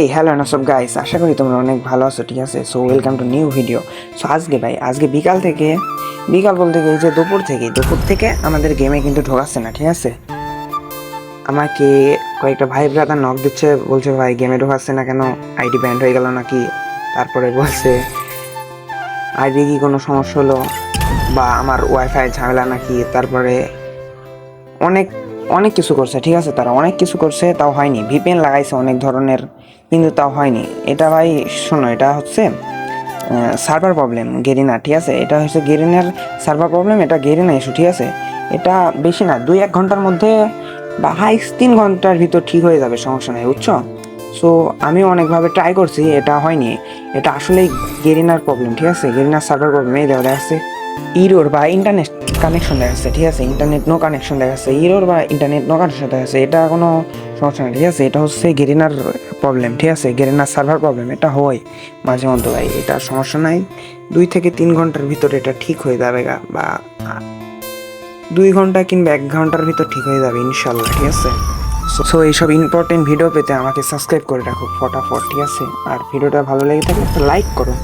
এই হ্যালো সব গাইস আশা করি তোমরা অনেক ভালো আছো, ঠিক আছে? So welcome to new video so আজকে ভাই, আজকে বিকাল থেকে, বিকাল বলতে গেলে যে দুপুর থেকে দুপুর থেকে আমাদের গেমে কিন্তু ঢোকাচ্ছে না, ঠিক আছে? আমাকে কয়েকটা ভাই ব্রাদার নক দিচ্ছে, বলছে, ভাই গেমে ঢোকাচ্ছে না কেন? আইডি ব্যান্ড হয়ে গেল নাকি? তারপরে বলছে আইডি কি কোনো সমস্যা হলো বা আমার ওয়াইফাই ঝামেলা নাকি? তারপরে অনেক অনেক কিছু করছে, ঠিক আছে? তারা অনেক কিছু করছে, তাও হয়নি। ভিপিএন লাগাইছে অনেক ধরনের, কিন্তু তাও হয়নি। এটা ভাই, শোনো, এটা হচ্ছে সার্ভার প্রবলেম গেরিনা ঠিক আছে? এটা হচ্ছে গেরিনার সার্ভার প্রবলেম এটা গেরিনা ইস্যু ঠিক আছে? এটা বেশি না, দুই এক ঘণ্টার মধ্যে বা হাইস তিন ঘণ্টার ভিতর ঠিক হয়ে যাবে, সমস্যা নেই, বুঝছ? সো আমি অনেকভাবে ট্রাই করছি, এটা হয়নি। এটা আসলেই গেরিনার প্রবলেম ঠিক আছে? গেরিনার সার্ভার প্রবলেম এই দেওয়া দেখাচ্ছে ইরোর বা ইন্টারনেট কানেকশন দেখাচ্ছে ঠিক আছে ইন্টারনেট নো কানেকশন দেখাচ্ছে ইরোর বা ইন্টারনেট নো কানেকশন দেখাচ্ছে এটা কোনো সমস্যা নেই, ঠিক আছে? এটা হচ্ছে গেরিনার প্রবলেম ঠিক আছে? গেরিনার সার্ভার প্রবলেম এটা হয় মাঝে মধ্যে ভাই, এটা সমস্যা নাই। দুই থেকে তিন ঘণ্টার ভিতরে এটা ঠিক হয়ে যাবে গা, বা দুই ঘণ্টা কিংবা এক ঘণ্টার ভিতর ঠিক হয়ে যাবে ইনশাল্লাহ ঠিক আছে? সো এইসব ইম্পর্টেন্ট ভিডিও পেতে আমাকে সাবস্ক্রাইব করে রাখো, ফটাফট, ঠিক আছে? আর ভিডিওটা ভালো লেগে থাকলে একটা লাইক করো।